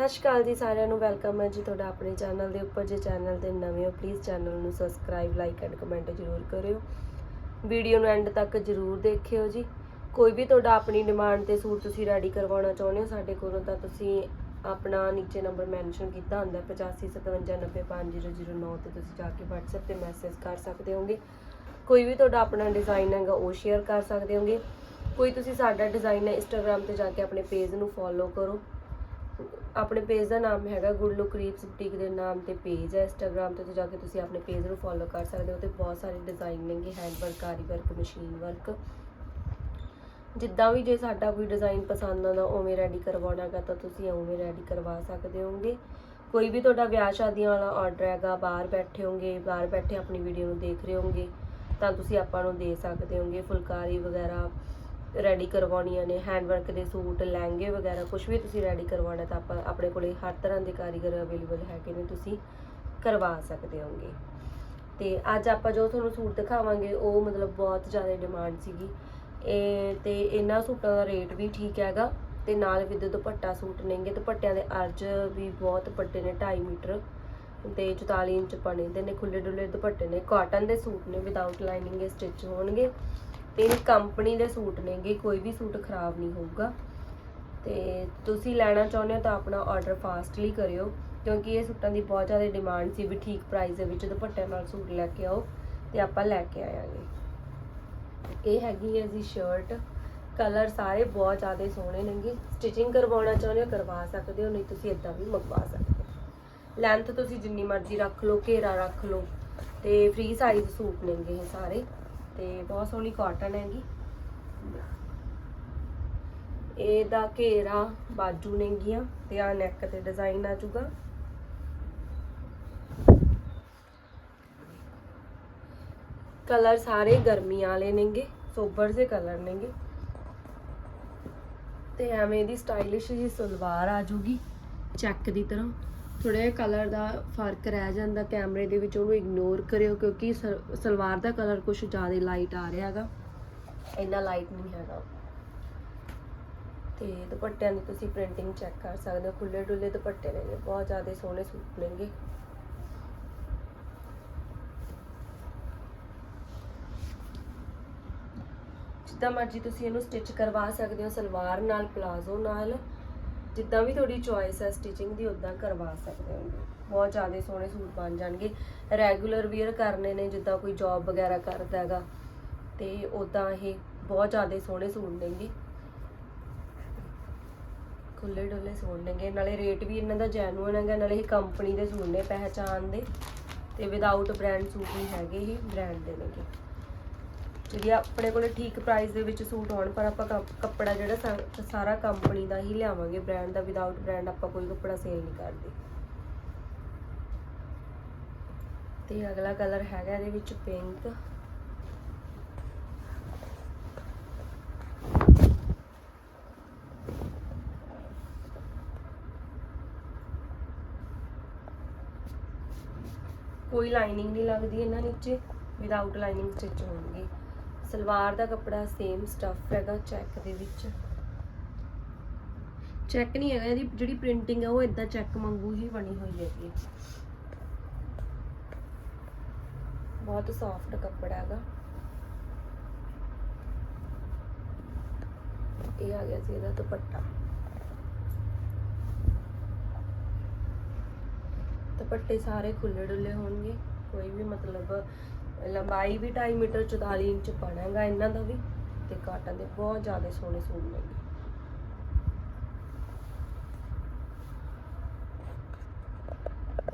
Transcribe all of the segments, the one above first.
ਸਤਿ ਸ਼੍ਰੀ ਅਕਾਲ ਜੀ ਸਾਰਿਆਂ ਨੂੰ, ਵੈਲਕਮ ਹੈ ਜੀ ਤੁਹਾਡਾ ਆਪਣੇ ਚੈਨਲ ਦੇ ਉੱਪਰ। ਜੇ ਚੈਨਲ ਤੇ ਨਵੇਂ ਹੋ ਪਲੀਜ਼ ਚੈਨਲ ਨੂੰ ਸਬਸਕ੍ਰਾਈਬ ਲਾਈਕ ਐਂਡ ਕਮੈਂਟ ਜ਼ਰੂਰ ਕਰਿਓ। ਵੀਡੀਓ ਨੂੰ ਐਂਡ ਤੱਕ ਜ਼ਰੂਰ ਦੇਖਿਓ ਜੀ। ਕੋਈ ਵੀ ਤੁਹਾਡਾ ਆਪਣੀ ਡਿਮਾਂਡ ਤੇ ਸੂਟ ਤੁਸੀਂ ਰੈਡੀ ਕਰਵਾਉਣਾ ਚਾਹੁੰਦੇ ਹੋ, ਸਾਡੇ ਕੋਲੋਂ ਤਾਂ ਤੁਸੀਂ ਆਪਣਾ ਨੀਚੇ ਨੰਬਰ ਮੈਂਸ਼ਨ ਕੀਤਾ ਹੁੰਦਾ 8557905009 ਤੇ ਤੁਸੀਂ ਜਾ ਕੇ WhatsApp ਤੇ ਮੈਸੇਜ ਕਰ ਸਕਦੇ ਹੋਗੇ। ਕੋਈ ਵੀ ਤੁਹਾਡਾ ਆਪਣਾ ਡਿਜ਼ਾਈਨ ਹੈਗਾ, ਉਹ ਸ਼ੇਅਰ ਕਰ ਸਕਦੇ ਹੋਗੇ। ਕੋਈ ਤੁਸੀਂ ਸਾਡਾ ਡਿਜ਼ਾਈਨ ਹੈ ਇੰਸਟਾਗ੍ਰam ਤੇ ਜਾ ਕੇ ਆਪਣੇ ਪੇਜ ਨੂੰ ਫੋਲੋ ਕਰੋ। ਆਪਣੇ ਪੇਜ ਦਾ ਨਾਮ ਹੈਗਾ ਗੁੱਡ ਲੁੱਕ ਰੀਪਸ ਬੁਟੀਕ ਦੇ ਨਾਮ ਤੇ ਪੇਜ ਹੈ। ਇੰਸਟਾਗ੍ਰam ਤੇ ਜਾ ਕੇ ਤੁਸੀਂ ਆਪਣੇ ਪੇਜ ਨੂੰ ਫੋਲੋ ਕਰ ਸਕਦੇ ਹੋ। ਤੇ ਬਹੁਤ ਸਾਰੇ ਡਿਜ਼ਾਈਨ ਨੇਗੇ hand work aari work machine work ਜਿੱਦਾਂ ਵੀ ਜੇ ਸਾਡਾ ਕੋਈ ਡਿਜ਼ਾਈਨ ਪਸੰਦ ਆਉਂਦਾ, ਉਵੇਂ ਰੈਡੀ ਕਰਵਾਉਣਾਗਾ ਤਾਂ ਤੁਸੀਂ ਉਵੇਂ ਰੈਡੀ ਕਰਵਾ ਸਕਦੇ ਹੋਗੇ ਕੋਈ ਵੀ ਤੁਹਾਡਾ ਵਿਆਹ ਸ਼ਾਦੀਆਂ ਵਾਲਾ ਆਰਡਰ ਹੈਗਾ, ਬਾਹਰ ਬੈਠੇ ਹੋਗੇ ਬਾਹਰ ਬੈਠੇ ਆਪਣੀ ਵੀਡੀਓ ਨੂੰ ਦੇਖ ਰਹੇ ਹੋਗੇ ਤਾਂ ਤੁਸੀਂ ਆਪਾਂ ਨੂੰ ਦੇ ਸਕਦੇ ਹੋਗੇ ਫੁਲਕਾਰੀ ਵਗੈਰਾ ਰੈਡੀ ਕਰਵਾਉਣੀਆਂ ਨੇ ਹੈਂਡ ਵਰਕ ਦੇ ਸੂਟ, ਲਹਿੰਗੇ ਵਗੈਰਾ ਕੁਝ ਵੀ ਤੁਸੀਂ ਰੈਡੀ ਕਰਵਾਉਣਾ ਤਾਂ ਆਪਾਂ ਆਪਣੇ ਕੋਲੇ ਹਰ ਤਰ੍ਹਾਂ ਦੇ ਕਾਰੀਗਰ ਅਵੇਲੇਬਲ ਹੈਗੇ ਨੇ, ਤੁਸੀਂ ਕਰਵਾ ਸਕਦੇ ਹੋਗੇ ਤੇ ਅੱਜ ਆਪਾਂ ਜੋ ਤੁਹਾਨੂੰ ਸੂਟ ਦਿਖਾਵਾਂਗੇ, ਉਹ ਮਤਲਬ ਬਹੁਤ ਜ਼ਿਆਦਾ ਡਿਮਾਂਡ ਸੀਗੀ। ਇਹ ਤੇ ਇਹਨਾਂ ਸੂਟਾਂ ਦਾ ਰੇਟ ਵੀ ਠੀਕ ਹੈਗਾ ਤੇ ਨਾਲ ਵਿਦ ਦੁਪੱਟਾ ਸੂਟ ਨੇਗੇ, ਦੁਪੱਟਿਆਂ ਦੇ ਅਰਜ ਵੀ ਬਹੁਤ ਵੱਡੇ ਨੇ 2.5 ਮੀਟਰ ਤੇ 44 ਇੰਚ ਪਣੇ ਦੇ ਨੇ ਖੁੱਲੇ ਡੁੱਲੇ ਦੁਪੱਟੇ ਨੇ। ਕਾਟਨ ਦੇ ਸੂਟ ਨੇ ਵਿਦਆਊਟ ਲਾਈਨਿੰਗ ਦੇ ਸਟਿਚ ਹੋਣਗੇ। ਤੇ ਇਹ ਕੰਪਨੀ ਦੇ ਸੂਟ ਨੇਗੇ, ਕੋਈ ਵੀ ਸੂਟ ਖਰਾਬ ਨਹੀਂ ਹੋਊਗਾ। ਤੇ ਤੁਸੀਂ ਲੈਣਾ ਚਾਹੁੰਦੇ ਹੋ ਤਾਂ ਆਪਣਾ ਆਰਡਰ ਫਾਸਟਲੀ ਕਰਿਓ, ਕਿਉਂਕਿ ਇਹ ਸੂਟਾਂ ਦੀ ਬਹੁਤ ਜ਼ਿਆਦਾ ਡਿਮਾਂਡ ਸੀ ਵੀ ਠੀਕ ਪ੍ਰਾਈਸ ਦੇ ਵਿੱਚ ਦੁਪੱਟੇ ਨਾਲ ਸੂਟ ਲੈ ਕੇ ਆਓ ਤੇ ਆਪਾਂ ਲੈ ਕੇ ਆਵਾਂਗੇ ਇਹ ਹੈਗੀ ਹੈ ਜੀ ਸ਼ਰਟ ਕਲਰ ਸਾਰੇ ਬਹੁਤ ਜ਼ਿਆਦਾ ਸੋਹਣੇ ਨੇਗੇ। ਸਟਿਚਿੰਗ ਕਰਵਾਉਣਾ ਚਾਹੁੰਦੇ ਹੋ, ਕਰਵਾ ਸਕਦੇ ਹੋ, ਨਹੀਂ ਤੁਸੀਂ ਇਦਾਂ ਵੀ ਮੰਗਵਾ ਸਕਦੇ ਹੋ। ਲੈਂਥ ਤੁਸੀਂ ਜਿੰਨੀ ਮਰਜ਼ੀ ਰੱਖ ਲਓ, ਘੇਰਾ ਰੱਖ ਲਓ, ਤੇ ਫ੍ਰੀ ਸਾਈਜ਼ ਸੂਟ ਨੇਗੇ ਇਹ ਸਾਰੇ। ਤੇ ਬਹੁਤ ਸੋਹਣੀ ਕਾਟਨ ਹੈਗੀ। ਇਹਦਾ ਘੇਰਾ, ਬਾਜੂ ਨੇਗੀਆਂ ਤੇ ਆ ਨੈਕ ਤੇ ਡਿਜ਼ਾਈਨ ਆ ਜਾਊਗਾ ਕਲਰ ਸਾਰੇ ਗਰਮੀ ਵਾਲੇ ਨੇਗੇ, ਸੋਬਰ ਜੇ ਕਲਰ ਨੇਗੇ। ਤੇ ਐਵੇਂ ਦੀ ਸਟਾਈਲਿਸ਼ ਜੀ ਸਲਵਾਰ ਆ ਜੂਗੀ ਚੈੱਕ ਦੀ ਤਰ੍ਹਾਂ। ਥੋੜਾ ਜਿਹਾ ਕਲਰ ਦਾ ਫ਼ਰਕ ਰਹਿ ਜਾਂਦਾ ਕੈਮਰੇ ਦੇ ਵਿੱਚ, ਉਹਨੂੰ ਇਗਨੋਰ ਕਰਿਓ ਕਿਉਂਕਿ ਸਲ- ਸਲਵਾਰ ਦਾ ਕਲਰ ਕੁਝ ਜ਼ਿਆਦਾ ਲਾਈਟ ਆ ਰਿਹਾ ਹੈਗਾ। ਇੰਨਾ ਲਾਈਟ ਨਹੀਂ ਹੈਗਾ। ਤੇ ਦੁਪੱਟਿਆਂ ਦੀ ਤੁਸੀਂ ਪ੍ਰਿੰਟਿੰਗ ਚੈੱਕ ਕਰ ਸਕਦੇ ਹੋ। ਖੁੱਲੇ ਡੁੱਲੇ ਦੁਪੱਟੇ ਨੇਗੇ, ਬਹੁਤ ਜ਼ਿਆਦਾ ਸੋਹਣੇ ਸੂਟ ਨੇਗੇ। ਜਿੱਦਾਂ ਮਰਜ਼ੀ ਤੁਸੀਂ ਇਹਨੂੰ ਸਟਿਚ ਕਰਵਾ ਸਕਦੇ ਹੋ, ਸਲਵਾਰ ਨਾਲ ਪਲਾਜ਼ੋ ਨਾਲ। ਜਿੱਦਾਂ ਵੀ ਤੁਹਾਡੀ ਚੋਇਸ ਹੈ ਸਟਿਚਿੰਗ ਦੀ ਉਦਾਂ ਕਰਵਾ ਸਕਦੇ ਹੋ। ਬਹੁਤ ਜ਼ਿਆਦਾ ਸੋਹਣੇ ਸੂਟ ਬਣ ਜਾਣਗੇ। ਰੈਗੂਲਰ ਵੇਅਰ ਕਰਨੇ ਨੇ, ਜਿੱਦਾਂ ਕੋਈ ਜੌਬ ਵਗੈਰਾ ਕਰਦਾ ਹੈਗਾ। ਤੇ ਉਦਾਂ ਇਹ ਬਹੁਤ ਜ਼ਿਆਦਾ ਸੋਹਣੇ ਸੂਟ ਨੇਗੇ ਖੁੱਲੇ ਡੁੱਲੇ ਸੂਟ ਨੇਗੇ। ਨਾਲੇ ਰੇਟ ਵੀ ਇਹਨਾਂ ਦਾ ਜੈਨੂਅਨ ਹੈਗਾ। ਨਾਲੇ ਇਹ ਕੰਪਨੀ ਦੇ ਸੂਟ ਨੇ ਪਹਿਚਾਨ ਦੇ। ਤੇ ਵਿਦਆਊਟ ਬ੍ਰਾਂਡ ਸੂਟ ਨਹੀਂ ਹੈਗੇ ਇਹ ਬ੍ਰਾਂਡ ਦੇ ਨੇਗੇ। ਜਿਹੜੀ ਆਪਣੇ ਕੋਲੇ ਠੀਕ ਪ੍ਰਾਈਸ ਦੇ ਵਿੱਚ ਸੂਟ ਹੋਣ, ਪਰ ਆਪਾਂ ਕੱਪੜਾ ਜਿਹੜਾ ਸਾਰਾ ਕੰਪਨੀ ਦਾ ਹੀ ਲਿਆਵਾਂਗੇ ਬ੍ਰਾਂਡ ਦਾ ਵਿਦਆਊਟ ਬ੍ਰਾਂਡ ਆਪਾਂ ਕੋਈ ਕੱਪੜਾ ਸੇਲ ਨਹੀਂ ਕਰਦੇ। ਤੇ ਅਗਲਾ ਕਲਰ ਹੈਗਾ ਇਹਦੇ ਵਿੱਚ ਪਿੰਕ ਕੋਈ ਲਾਈਨਿੰਗ ਨਹੀਂ ਲੱਗਦੀ ਇਹਨਾਂ ਨੀਚੇ ਵਿਦਆਊਟ ਲਾਈਨਿੰਗ ਸਟਿਚ ਹੋਣਗੇ। ਸਲਵਾਰ ਦਾ ਕੱਪੜਾ ਸੇਮ ਸਟਫ ਹੈਗਾ ਚੈੱਕ ਦੇ ਵਿੱਚ। ਚੈੱਕ ਨਹੀਂ ਹੈਗਾ, ਇਹਦੀ ਜਿਹੜੀ ਪ੍ਰਿੰਟਿੰਗ ਹੈ ਉਹ ਇਦਾਂ ਚੈੱਕ ਵਾਂਗੂ ਹੀ ਬਣੀ ਹੋਈ ਹੈਗੀ ਬਹੁਤ ਸੌਫਟ ਕੱਪੜਾ ਹੈਗਾ। ਇਹ ਆ ਗਿਆ ਸੀ ਇਹਦਾ ਦੁਪੱਟਾ। ਦੁਪੱਟੇ ਸਾਰੇ ਖੁੱਲੇ ਡੁੱਲੇ ਹੋਣਗੇ, ਕੋਈ ਵੀ ਮਤਲਬ ਲੰਬਾਈ ਵੀ 2.5 ਮੀਟਰ 44 ਇੰਚ ਪੜਾਂਗਾ ਇਹਨਾਂ ਦਾ ਵੀ, ਤੇ ਕਾਟਨ ਦੇ ਬਹੁਤ ਜ਼ਿਆਦਾ ਸੋਹਣੇ ਸੂਟ ਨੇ।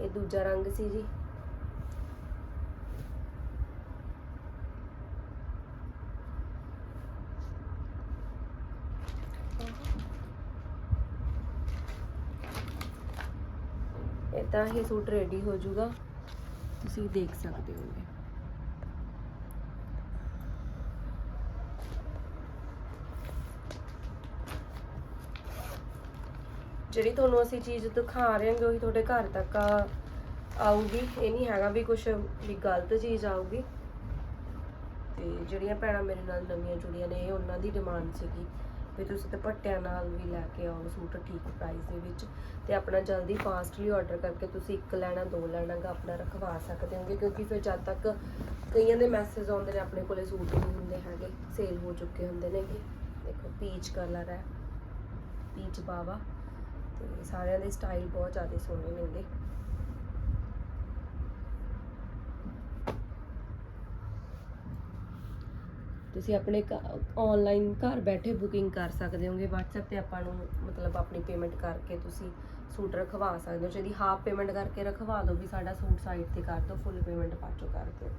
ਇਹ ਦੂਜਾ ਰੰਗ ਸੀ ਜੀ। ਇਦਾਂ ਹੀ ਸੂਟ ਰੈਡੀ ਹੋ ਜਾਊਗਾ। ਤੁਸੀਂ ਦੇਖ ਸਕਦੇ ਹੋਗੇ। ਜਿਹੜੀ ਤੁਹਾਨੂੰ ਅਸੀਂ ਚੀਜ਼ ਦਿਖਾ ਰਹੇ ਹਾਂ ਉਹੀ ਤੁਹਾਡੇ ਘਰ ਤੱਕ ਆਊਗੀ। ਇਹ ਨਹੀਂ ਹੈਗਾ ਵੀ ਕੁਝ ਵੀ ਗਲਤ ਚੀਜ਼ ਆਊਗੀ। ਤੇ ਜਿਹੜੀਆਂ ਭੈਣਾਂ ਮੇਰੇ ਨਾਲ ਨਵੀਆਂ ਜੁੜੀਆਂ ਨੇ, ਇਹ ਉਹਨਾਂ ਦੀ ਡਿਮਾਂਡ ਸੀਗੀ ਵੀ ਤੁਸੀਂ ਦੁਪੱਟਿਆਂ ਨਾਲ ਵੀ ਲੈ ਕੇ ਆਓ ਸੂਟ ਠੀਕ ਪ੍ਰਾਈਸ ਦੇ ਵਿੱਚ ਤੇ ਆਪਣਾ ਜਲਦੀ ਫਾਸਟਲੀ ਆਰਡਰ ਕਰਕੇ ਤੁਸੀਂ ਇੱਕ ਲੈਣਾ, ਦੋ ਲੈਣਾ ਗਾ ਆਪਣਾ ਰਖਵਾ ਸਕਦੇ ਹੋਗੇ, ਕਿਉਂਕਿ ਫਿਰ ਜਦ ਤੱਕ ਕਈਆਂ ਦੇ ਮੈਸੇਜ ਆਉਂਦੇ ਨੇ, ਆਪਣੇ ਕੋਲੇ ਸੂਟ ਨਹੀਂ ਹੁੰਦੇ ਹੈਗੇ ਸੇਲ ਹੋ ਚੁੱਕੇ ਹੁੰਦੇ ਨੇਗੇ। ਦੇਖੋ ਪੀਚ ਕਲਰ ਹੈ। ਪੀਚ ਬਾਵਾ। ਤੇ ਸਾਰਿਆਂ ਦੇ ਸਟਾਈਲ ਬਹੁਤ ਜ਼ਿਆਦਾ ਸੋਹਣੇ ਨੇਗੇ ਤੁਸੀਂ ਆਪਣੇ ਆਨਲਾਈਨ ਘਰ ਬੈਠੇ ਬੁਕਿੰਗ ਕਰ ਸਕਦੇ ਹੋਗੇ। WhatsApp ਤੇ ਆਪਾਂ ਨੂੰ ਮਤਲਬ ਆਪਣੀ ਪੇਮੈਂਟ ਕਰਕੇ ਤੁਸੀਂ ਸੂਟ ਰਖਵਾ ਸਕਦੇ ਹੋ। ਜਿਹਦੀ ਹਾਫ ਪੇਮੈਂਟ ਕਰਕੇ ਰਖਵਾ ਦਿਓ ਵੀ ਸਾਡਾ ਸੂਟ ਸਾਈਟ ਤੇ ਕਰ ਦਿਓ ਫੁੱਲ ਪੇਮੈਂਟ ਬਾਅਦ ਕਰ ਦਿਓ।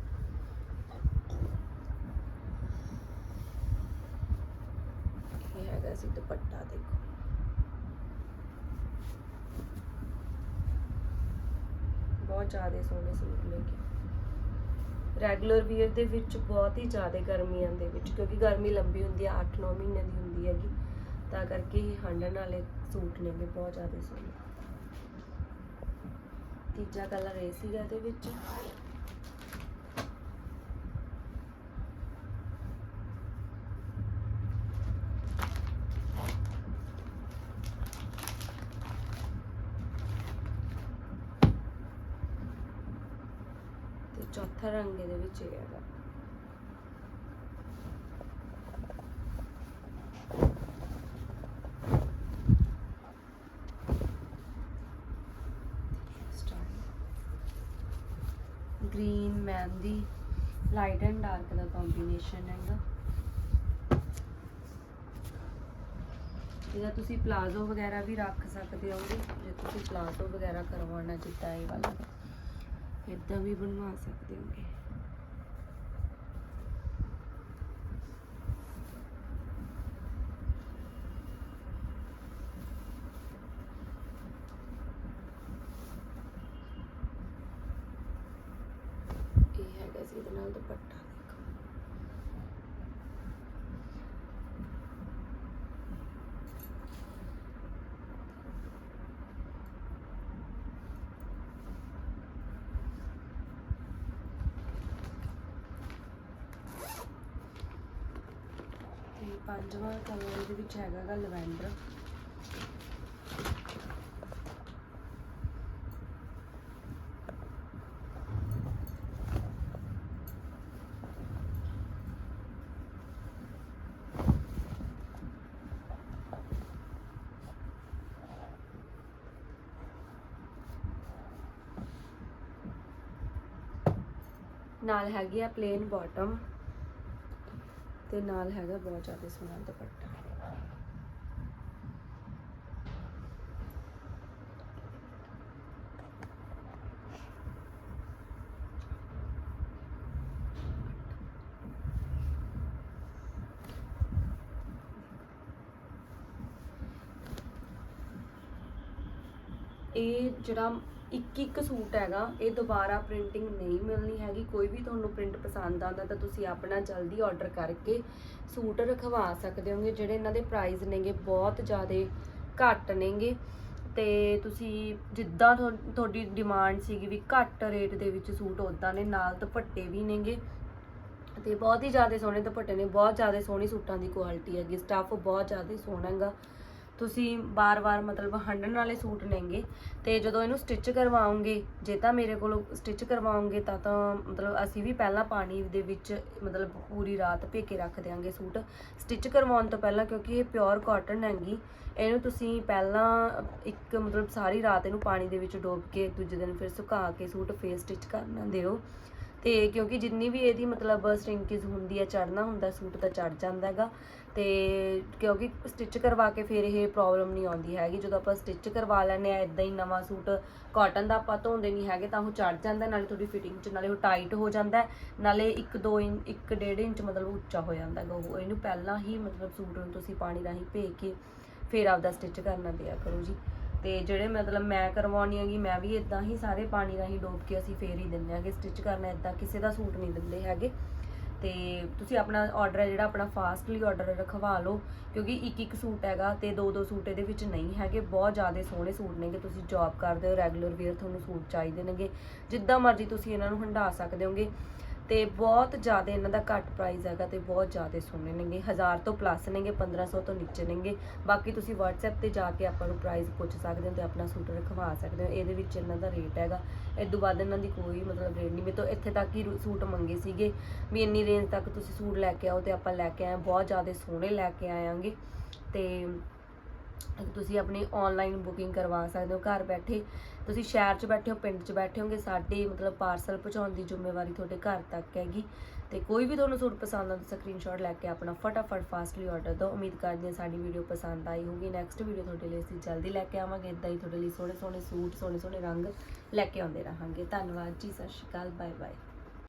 ਇਹ ਹੈਗਾ ਸੀ ਦੁਪੱਟਾ ਦੇਖੋ। ਬਹੁਤ ਜ਼ਿਆਦਾ ਸੋਹਣੇ ਸੂਟ ਨੇ ਰੈਗੂਲਰ ਵੀਅਰ ਦੇ ਵਿੱਚ ਬਹੁਤ ਹੀ ਜ਼ਿਆਦਾ ਗਰਮੀਆਂ ਦੇ ਵਿੱਚ, ਕਿਉਂਕਿ ਗਰਮੀ ਲੰਬੀ ਹੁੰਦੀ ਹੈ 8-9 ਮਹੀਨੇ ਦੀ ਹੁੰਦੀ ਹੈਗੀ। ਤਾਂ ਕਰਕੇ ਹੀ ਹੰਡਣ ਵਾਲੇ ਸੂਟ ਨੇਗੇ, ਬਹੁਤ ਜ਼ਿਆਦਾ ਸੋਹਣੇ। ਤੀਜਾ ਕਲਰ ਇਹ ਸੀਗਾ ਇਹਦੇ ਵਿੱਚ। ਚੌਥਾ ਰੰਗ ਇਹਦੇ ਵਿੱਚ ਹੈਗਾ green mehndi light and dark the combination ਹੈਗਾ। ਇਹਦਾ ਤੁਸੀਂ ਪਲਾਜ਼ੋ ਵਗੈਰਾ ਵੀ ਰੱਖ ਸਕਦੇ ਹੋ ਜੇ ਤੁਸੀਂ ਪਲਾਜ਼ੋ ਵਗੈਰਾ ਕਰਵਾਉਣਾ ਜਿੱਦਾਂ ਇਹ ਵਾਲਾ। ਇਦਾਂ ਵੀ ਬਣਵਾ ਸਕਦੇ ਹੋਗੇ। ਇਹ ਹੈਗਾ ਸੀ ਇਹਦੇ ਨਾਲ ਦੁਪੱਟਾ। ਪੰਜਵਾਂ ਕਲਰ ਇਹਦੇ ਵਿੱਚ ਹੈਗਾ ਗਾ ਲਵੈਂਡਰ। ਨਾਲ ਹੈਗੀ ਆ ਪਲੇਨ ਬਾਟਮ ਤੇ ਨਾਲ ਹੈਗਾ ਬਹੁਤ ਜ਼ਿਆਦਾ ਸੋਹਣਾ ਦੁਪੱਟਾ। ਇਹ ਜਿਹੜਾ ਇੱਕ ਇੱਕ ਸੂਟ ਹੈਗਾ, ਇਹ ਦੁਬਾਰਾ ਪ੍ਰਿੰਟਿੰਗ ਨਹੀਂ ਮਿਲਣੀ ਹੈਗੀ, ਕੋਈ ਵੀ ਤੁਹਾਨੂੰ ਪ੍ਰਿੰਟ ਪਸੰਦ ਆਉਂਦਾ ਤਾਂ ਤੁਸੀਂ ਆਪਣਾ ਜਲਦੀ ਆਰਡਰ ਕਰਕੇ ਸੂਟ ਰਖਵਾ ਸਕਦੇ ਹੋਗੇ, ਜਿਹੜੇ ਇਹਨਾਂ ਦੇ ਪ੍ਰਾਈਸ ਨੇਗੇ, ਬਹੁਤ ਜ਼ਿਆਦਾ ਘੱਟ ਨੇਗੇ। ਤੇ ਤੁਸੀਂ ਜਿੱਦਾਂ ਤੁਹਾ- ਤੁਹਾਡੀ ਡਿਮਾਂਡ ਸੀਗੀ ਵੀ ਘੱਟ ਰੇਟ ਦੇ ਵਿੱਚ ਸੂਟ ਉਦਾਂ ਨੇ ਨਾਲ ਦੁਪੱਟੇ ਵੀ ਨੇਗੇ। ਤੇ ਬਹੁਤ ਹੀ ਜ਼ਿਆਦਾ ਸੋਹਣੇ ਦੁਪੱਟੇ ਨੇ, ਬਹੁਤ ਜ਼ਿਆਦਾ ਸੋਹਣੀ ਸੂਟਾਂ ਦੀ ਕੁਆਲਿਟੀ ਹੈਗੀ ਸਟੱਫ ਬਹੁਤ ਜ਼ਿਆਦਾ ਸੋਹਣਾ ਹੈਗਾ। ਤੁਸੀਂ ਬਾਰ-ਬਾਰ ਮਤਲਬ ਹੰਡਣ ਵਾਲੇ ਸੂਟ ਨੇਗੇ ਤੇ ਜਦੋਂ ਇਹਨੂੰ ਸਟਿਚ ਕਰਵਾਉਂਗੇ ਜੇ ਤਾਂ ਮੇਰੇ ਕੋਲੋਂ ਸਟਿਚ ਕਰਵਾਉਂਗੇ ਤਾਂ ਤਾਂ ਮਤਲਬ ਅਸੀਂ ਵੀ ਪਹਿਲਾਂ ਪਾਣੀ ਦੇ ਵਿੱਚ ਮਤਲਬ ਪੂਰੀ ਰਾਤ ਭੇ ਕੇ ਰੱਖ ਦਿਆਂਗੇ ਸੂਟ। ਸਟਿਚ ਕਰਵਾਉਣ ਤੋਂ ਪਹਿਲਾਂ ਕਿਉਂਕਿ ਇਹ ਪਿਓਰ ਕਾਟਨ ਹੈਗੀ, ਇਹਨੂੰ ਤੁਸੀਂ ਪਹਿਲਾਂ ਇੱਕ ਮਤਲਬ ਸਾਰੀ ਰਾਤ ਇਹਨੂੰ ਪਾਣੀ ਦੇ ਵਿੱਚ ਡੋਬ ਕੇ ਦੂਜੇ ਦਿਨ ਫਿਰ ਸੁਕਾ ਕੇ ਸੂਟ ਫੇਰ ਸਟਿਚ ਕਰਨਾ ਦਿਓ। ਤੇ ਕਿਉਂਕਿ ਜਿੰਨੀ ਵੀ ਇਹਦੀ ਮਤਲਬ ਸਟ੍ਰਿੰਕੇਜ ਹੁੰਦੀ ਹੈ ਚੜਨਾ ਹੁੰਦਾ ਸੂਟ ਤਾਂ ਚੜ ਜਾਂਦਾ ਹੈਗਾ। ਤੇ ਕਿਉਂਕਿ ਸਟਿਚ ਕਰਵਾ ਕੇ ਫਿਰ ਇਹ ਪ੍ਰੋਬਲਮ ਨਹੀਂ ਆਉਂਦੀ ਹੈਗੀ। ਜਦੋਂ ਆਪਾਂ ਸਟਿਚ ਕਰਵਾ ਲੈਂਦੇ ਆ ਇਦਾਂ ਹੀ ਨਵਾਂ ਸੂਟ ਕਾਟਨ ਦਾ ਆਪਾਂ ਧੋਂਦੇ ਨਹੀਂ ਹੈਗੇ ਤਾਂ ਉਹ ਚੜ ਜਾਂਦਾ ਨਾਲੇ ਤੁਹਾਡੀ ਫਿਟਿੰਗ 'ਚ ਨਾਲੇ ਉਹ ਟਾਈਟ ਹੋ ਜਾਂਦਾ ਹੈ, ਨਾਲੇ 1-2 ਇੰਚ 1.5 ਇੰਚ ਮਤਲਬ ਉੱਚਾ ਹੋ ਜਾਂਦਾ ਹੈਗਾ ਉਹ। ਇਹਨੂੰ ਪਹਿਲਾਂ ਹੀ ਮਤਲਬ ਸੂਟ ਨੂੰ ਤੁਸੀਂ ਪਾਣੀ ਰਾਹੀਂ ਭੇ ਕੇ ਫਿਰ ਆਪਦਾ ਸਟਿਚ ਕਰਨਾ ਦਿਆ ਕਰੋ ਜੀ। ਤੇ ਜਿਹੜੇ ਮਤਲਬ ਮੈਂ ਕਰਵਾਉਣੀ ਹੈਗੀ ਮੈਂ ਵੀ ਇਦਾਂ ਹੀ ਸਾਰੇ ਪਾਣੀ ਰਾਹੀਂ ਡੋਬ ਕੇ ਅਸੀਂ ਫੇਰ ਹੀ ਦਿੰਦੇ ਆਂਗੇ ਸਟਿਚ ਕਰਨਾ ਇਦਾਂ ਕਿਸੇ ਦਾ ਸੂਟ ਨਹੀਂ ਦਿੰਦੇ ਹੈਗੇ। ਤੇ ਤੁਸੀਂ ਆਪਣਾ ਆਰਡਰ ਹੈ ਜਿਹੜਾ ਆਪਣਾ ਫਾਸਟਲੀ ਆਰਡਰ ਰਖਵਾ ਲਓ, ਕਿਉਂਕਿ ਇੱਕ ਇੱਕ ਸੂਟ ਹੈਗਾ ਤੇ ਦੋ ਦੋ ਸੂਟ ਇਹਦੇ ਵਿੱਚ ਨਹੀਂ ਹੈਗੇ, ਬਹੁਤ ਜ਼ਿਆਦਾ ਸੋਹਣੇ ਸੂਟ ਨੇਗੇ, ਤੁਸੀਂ ਜੌਬ ਕਰਦੇ ਹੋ ਰੈਗੂਲਰ ਵੇਅਰ ਤੁਹਾਨੂੰ ਸੂਟ ਚਾਹੀਦੇ ਨੇਗੇ, ਜਿੱਦਾਂ ਮਰਜ਼ੀ ਤੁਸੀਂ ਇਹਨਾਂ ਨੂੰ ਹੰਡਾ ਸਕਦੇ ਹੋਗੇ। ਤੇ ਬਹੁਤ ਜ਼ਿਆਦਾ ਇਹਨਾਂ ਦਾ ਘੱਟ ਪ੍ਰਾਈਸ ਹੈਗਾ ਤੇ ਬਹੁਤ ਜ਼ਿਆਦਾ ਸੋਹਣੇ ਨੇਗੇ। 1000 ਤੋਂ ਪਲੱਸ ਨੇਗੇ 1500 ਤੋਂ ਨੀਚੇ ਨੇਗੇ। ਬਾਕੀ ਤੁਸੀਂ WhatsApp ਤੇ ਜਾ ਕੇ ਆਪਾਂ ਨੂੰ ਪ੍ਰਾਈਸ ਪੁੱਛ ਸਕਦੇ ਹੋ ਤੇ ਆਪਣਾ ਸੂਟ ਰਖਵਾ ਸਕਦੇ ਹੋ। ਇਹਦੇ ਵਿੱਚ ਇਹਨਾਂ ਦਾ ਰੇਟ ਹੈਗਾ। ਇਸ ਤੋਂ ਬਾਅਦ ਇਹਨਾਂ ਦੀ ਕੋਈ ਮਤਲਬ ਰੇਟ ਨਹੀਂ। ਮੇਰੇ ਤੋਂ ਇੱਥੇ ਤੱਕ ਹੀ ਸੂਟ ਮੰਗੇ ਸੀਗੇ। ਵੀ ਇੰਨੀ ਰੇਂਜ ਤੱਕ ਤੁਸੀਂ ਸੂਟ ਲੈ ਕੇ ਆਓ ਤੇ ਆਪਾਂ ਲੈ ਕੇ ਆਏ ਬਹੁਤ ਜ਼ਿਆਦਾ ਸੋਹਣੇ ਲੈ ਕੇ ਆਇਆਂਗੇ ਤੇ ਤੁਸੀਂ ਆਪਣੀ ਆਨਲਾਈਨ ਬੁਕਿੰਗ ਕਰਵਾ ਸਕਦੇ ਹੋ, ਘਰ ਬੈਠੇ ਤੁਸੀਂ ਸ਼ਹਿਰ 'ਚ ਬੈਠੇ ਹੋ, ਪਿੰਡ 'ਚ ਬੈਠੇ ਹੋਗੇ, ਸਾਡੇ ਮਤਲਬ ਪਾਰਸਲ ਪਹੁੰਚਾਉਣ ਦੀ ਜ਼ਿੰਮੇਵਾਰੀ ਤੁਹਾਡੇ ਘਰ ਤੱਕ ਹੈਗੀ। ਤੇ ਕੋਈ ਵੀ ਤੁਹਾਨੂੰ ਸੂਟ ਪਸੰਦ ਆਉਂਦਾ ਸਕਰੀਨਸ਼ਾਟ ਲੈ ਕੇ ਆਪਣਾ ਫਟਾਫਟ ਫਾਸਟਲੀ ਆਰਡਰ ਦਿਓ। ਉਮੀਦ ਕਰਦੇ ਹਾਂ ਸਾਡੀ ਵੀਡੀਓ ਪਸੰਦ ਆਈ ਹੋਊਗੀ। ਨੈਕਸਟ ਵੀਡੀਓ ਤੁਹਾਡੇ ਲਈ ਅਸੀਂ ਜਲਦੀ ਲੈ ਕੇ ਆਵਾਂਗੇ। ਇਦਾਂ ਹੀ ਤੁਹਾਡੇ ਲਈ ਸੋਹਣੇ ਸੋਹਣੇ ਸੂਟ ਸੋਹਣੇ ਸੋਹਣੇ ਰੰਗ ਲੈ ਕੇ ਆਉਂਦੇ ਰਹਾਂਗੇ। ਧੰਨਵਾਦ ਜੀ, ਸਤਿ ਸ਼੍ਰੀ ਅਕਾਲ ਬਾਏ ਬਾਏ